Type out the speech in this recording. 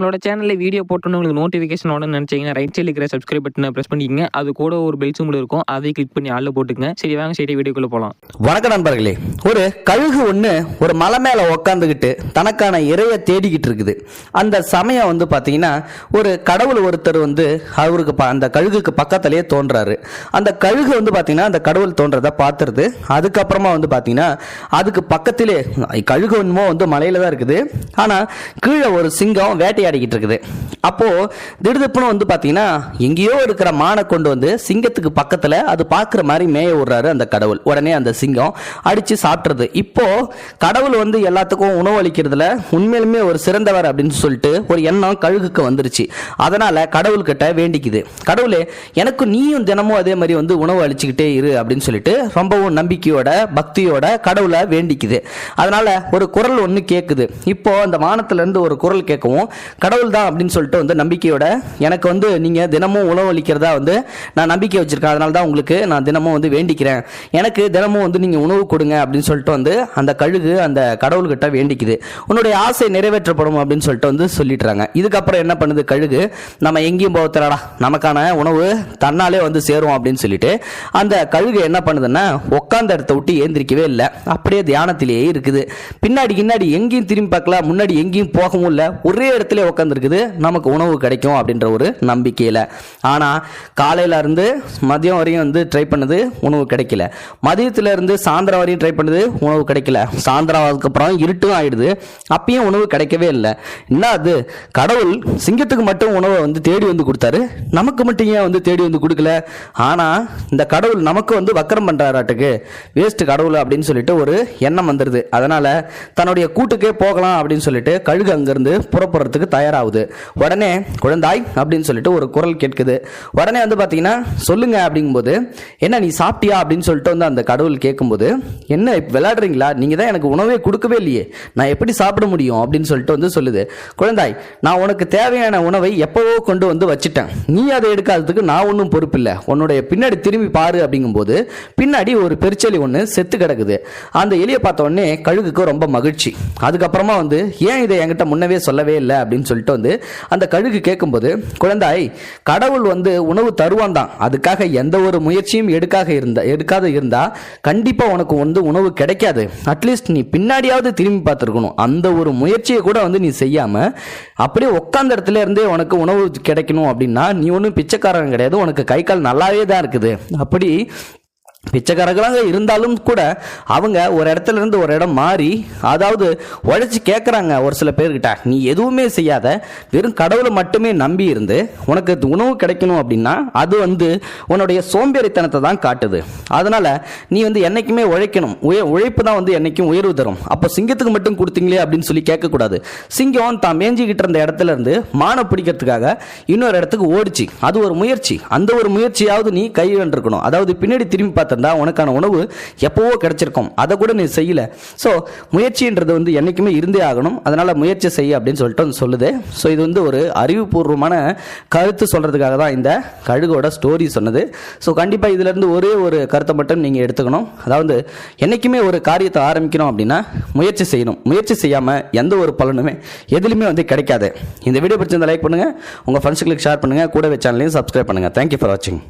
நம்மளோட சேனலில் வீடியோ போட்டோன்னு உங்களுக்கு நோட்டிஃபிகேஷன் உடனே நினச்சிங்கன்னா ரைட் சைடில் இருக்கிற சப்ஸ்கிரைப் பட்டனை ப்ரெஸ் பண்ணிக்கங்க. அது கூட ஒரு பெல் சிம்பிள் இருக்கும். அதை கிளிக் பண்ணி ஆளில் போட்டுக்கங்க. சரி வாங்க சரி வீடியோக்குள்ளே போகலாம் வணக்கம் நண்பர்களே. ஒரு கழுகு ஒன்று ஒரு மலை மேலே உக்காந்துக்கிட்டு தனக்கான இறையை தேடிக்கிட்டு இருக்குது. அந்த சமயம் வந்து பார்த்தீங்கன்னா ஒரு கடவுள் ஒருத்தர் வந்து அவருக்கு ப- அந்த கழுகுக்கு பக்கத்திலேயே தோன்றாரு. அந்த கழுகு வந்து பார்த்தீங்கன்னா அந்த கடவுள் தோன்றதை பார்த்துருது. அதுக்கப்புறமா வந்து பார்த்தீங்கன்னா அதுக்கு பக்கத்திலே கழுகு ஒன்றுமோ வந்து மலையில் தான் இருக்குது. ஆனால் கீழே ஒரு சிங்கம் வேட்டையாடிக்கிட்டு இருக்குது. அப்போது திடுதிப்புன்னு வந்து பார்த்தீங்கன்னா எங்கேயோ இருக்கிற மானை கொண்டு வந்து சிங்கத்துக்கு பக்கத்தில் அது பார்க்குற மாதிரி மேய விடுறாரு அந்த கடவுள். உடனே அந்த சிங்கம் அடித்து சாப்பிட்றது இப்போது கடவுள் வந்து எல்லாத்துக்கும் உணவு அளிக்கிறதுல உண்மையிலுமே ஒரு சிறந்தவர் அப்படின்னு சொல்லிட்டு ஒரு எண்ணம் கழுகுக்கு வந்துருச்சு. அதனால் கடவுள்கிட்ட வேண்டிக்குது. கடவுளே எனக்கு நீயும் தினமும் அதே மாதிரி வந்து உணவு அளிச்சுக்கிட்டே இரு அப்படின்னு சொல்லிட்டு ரொம்பவும் நம்பிக்கையோட பக்தியோட கடவுளை வேண்டிக்குது. அதனால் ஒரு குரல் ஒன்று கேட்குது இப்போது அந்த வானத்துலேருந்து ஒரு குரல் கேட்கவும் கடவுள் தான் அப்படின்னு சொல்லிட்டு வந்து நம்பிக்கையோட எனக்கு வந்து நீங்கள் தினமும் உணவு அளிக்கிறதா வந்து நான் நம்பிக்கை வச்சுருக்கேன். அதனால தான் உங்களுக்கு நான் தினமும் வந்து வேண்டிக்கிறேன். எனக்கு தினமும் வந்து நீங்கள் உணவு கொடுங்க அப்படின்னு சொல்லிட்டு வந்து அந்த கழுகு அந்த கடவுள்கிட்ட வேண்டிக்குது. உன்னுடைய ஆசை நிறைவேற்றப்படும் அப்படின்னு சொல்லிட்டு வந்து சொல்லிடுறாங்க இதுக்கப்புறம் என்ன பண்ணுது கழுகு? நம்ம எங்கேயும் போகத்தரடா நமக்கான உணவு தன்னாலே வந்து சேரும் அப்படின்னு சொல்லிட்டு அந்த கழுகு என்ன பண்ணுதுன்னா உட்காந்த இடத்த விட்டு ஏந்திரிக்கவே இல்லை. அப்படியே தியானத்திலேயே இருக்குது. பின்னாடி கின்னாடி எங்கேயும் திரும்பி பார்க்கல. முன்னாடி எங்கேயும் போகவும் இல்லை. ஒரே இடத்துல உட்காந்துருக்குது நமக்கு உணவு கிடைக்கும் அப்படின்ற ஒரு நம்பிக்கையில். ஆனால் காலையில இருந்து மதியம் வரையும் வந்து ட்ரை பண்ணுது உணவு கிடைக்கல. மதியத்துல இருந்து சாயந்தரம் வரையும் ட்ரை பண்ணுது உணவு கிடைக்கல. சாயந்தரம் அதுக்கப்புறம் இருட்டும் ஆயிடுது. அப்பயும் உணவு கிடைக்கவே இல்லை. என்ன அது? கடவுள் சிங்கத்துக்கு மட்டும் உணவை வந்து தேடி வந்து கொடுத்தாரு. நமக்கு மட்டும் ஏன் வந்து தேடி வந்து கொடுக்கல? ஆனா இந்த கடவுள் நமக்கு வந்து வக்கரம் பண்றாராட்டுக்கு. வேஸ்ட் கடவுள் அப்படின்னு சொல்லிட்டு ஒரு எண்ணம் வந்துடுது அதனால தன்னுடைய கூட்டுக்கே போகலாம் அப்படின்னு சொல்லிட்டு கழுகு அங்கிருந்து புறப்படுறதுக்கு தயாராகுது. உடனே குழந்தாய் அப்படின்னு சொல்லிட்டு ஒரு குரல் கேட்குது. உடனே வந்து பார்த்தீங்கன்னா சொல்லுங்க அப்படிங்கும்போது என்ன நீ சாப்பிட்டியா? அப்படின்னு சொல்லிட்டு வந்து அந்த கடவுள் கேட்கும்போது என்ன இப்ப விளையாடுறீங்களா? நீங்கள் தான் எனக்கு உணவே கொடுக்கவே இல்லையே. நான் எப்படி சாப்பிட முடியும்? அப்படின்னு சொல்லிட்டு வந்து சொல்லுது. குழந்தாய் நான் உனக்கு தேவையான உணவை எப்பவோ கொண்டு வந்து வச்சுட்டேன். நீ அதை எடுக்காததுக்கு நான் ஒன்றும் பொறுப்பில்லை உன்னுடைய பின்னாடி திரும்பி பாரு அப்படிங்கும்போது பின்னாடி ஒரு பெருச்செலி ஒன்று செத்து கிடக்குது. அந்த எலியை பார்த்த உடனே கழுகுக்கு ரொம்ப மகிழ்ச்சி. அதுக்கப்புறமா வந்து ஏன் இதை என்கிட்ட முன்னவே சொல்லவே இல்லை? அப்படின்னு அப்படின்னு சொல்லிட்டு வந்து அந்த கழுகு கேட்கும்போது குழந்தாய் கடவுள் வந்து உணவு தருவான் தான். அதுக்காக எந்த ஒரு முயற்சியும் எடுக்காக இருந்தா எடுக்காத இருந்தா கண்டிப்பா உனக்கு வந்து உணவு கிடைக்காது. அட்லீஸ்ட் நீ பின்னாடியாவது திரும்பி பார்த்துருக்கணும். அந்த ஒரு முயற்சியை கூட வந்து நீ செய்யாம அப்படியே உட்காந்த இடத்துல இருந்தே உனக்கு உணவு கிடைக்கணும் அப்படின்னா நீ ஒன்றும் பிச்சைக்காரன் கிடையாது. உனக்கு கை கால் நல்லாவே தான் இருக்குது. அப்படி பிச்சைக்காரங்களாக இருந்தாலும் கூட அவங்க ஒரு இடத்துல இருந்து ஒரு இடம் மாறி அதாவது உழைச்சி கேட்குறாங்க ஒரு சில பேர்கிட்ட நீ எதுவுமே செய்யாத வெறும் கடவுளை மட்டுமே நம்பி இருந்து உனக்கு உணவு கிடைக்கணும் அப்படின்னா அது வந்து உன்னுடைய சோம்பேறித்தனத்தை தான் காட்டுது. அதனால நீ வந்து என்னைக்குமே உழைக்கணும். உய உழைப்பு தான் வந்து என்னைக்கும் உயர்வு தரும். அப்போ சிங்கத்துக்கு மட்டும் கொடுத்தீங்களே அப்படின்னு சொல்லி கேட்கக்கூடாது. சிங்கம் தான் மேஞ்சிக்கிட்டு இருந்த இடத்துல இருந்து மானை பிடிக்கிறதுக்காக இன்னொரு இடத்துக்கு ஓடிச்சு. அது ஒரு முயற்சி. அந்த ஒரு முயற்சியாவது நீ கையிலிருக்கணும் அதாவது பின்னாடி திரும்பி பார்த்து பார்த்திருந்தா உனக்கான உணவு எப்போவோ கிடைச்சிருக்கும். அதை கூட நீ செய்யலை. ஸோ முயற்சின்றது வந்து என்றைக்குமே இருந்தே ஆகணும். அதனால் முயற்சி செய்ய அப்படின்னு சொல்லிட்டு வந்து சொல்லுது. ஸோ இது வந்து ஒரு அறிவுபூர்வமான கருத்து சொல்கிறதுக்காக தான் இந்த கழுகோட ஸ்டோரி சொன்னது. ஸோ கண்டிப்பாக இதிலேருந்து ஒரே ஒரு கருத்தை மட்டும் நீங்கள் எடுத்துக்கணும். அதாவது என்றைக்குமே ஒரு காரியத்தை ஆரம்பிக்கணும் அப்படின்னா முயற்சி செய்யணும். முயற்சி செய்யாமல் எந்த ஒரு பலனுமே எதுலையுமே வந்து கிடைக்காது. இந்த வீடியோ பிடிச்சிருந்தா லைக் பண்ணுங்கள் உங்கள் ஃப்ரெண்ட்ஸுகளுக்கு ஷேர் பண்ணுங்கள் கூடவே சேனலையும் சப்ஸ்கிரைப் பண்ணுங்கள் தேங்க்யூ ஃபார் வாட்சிங்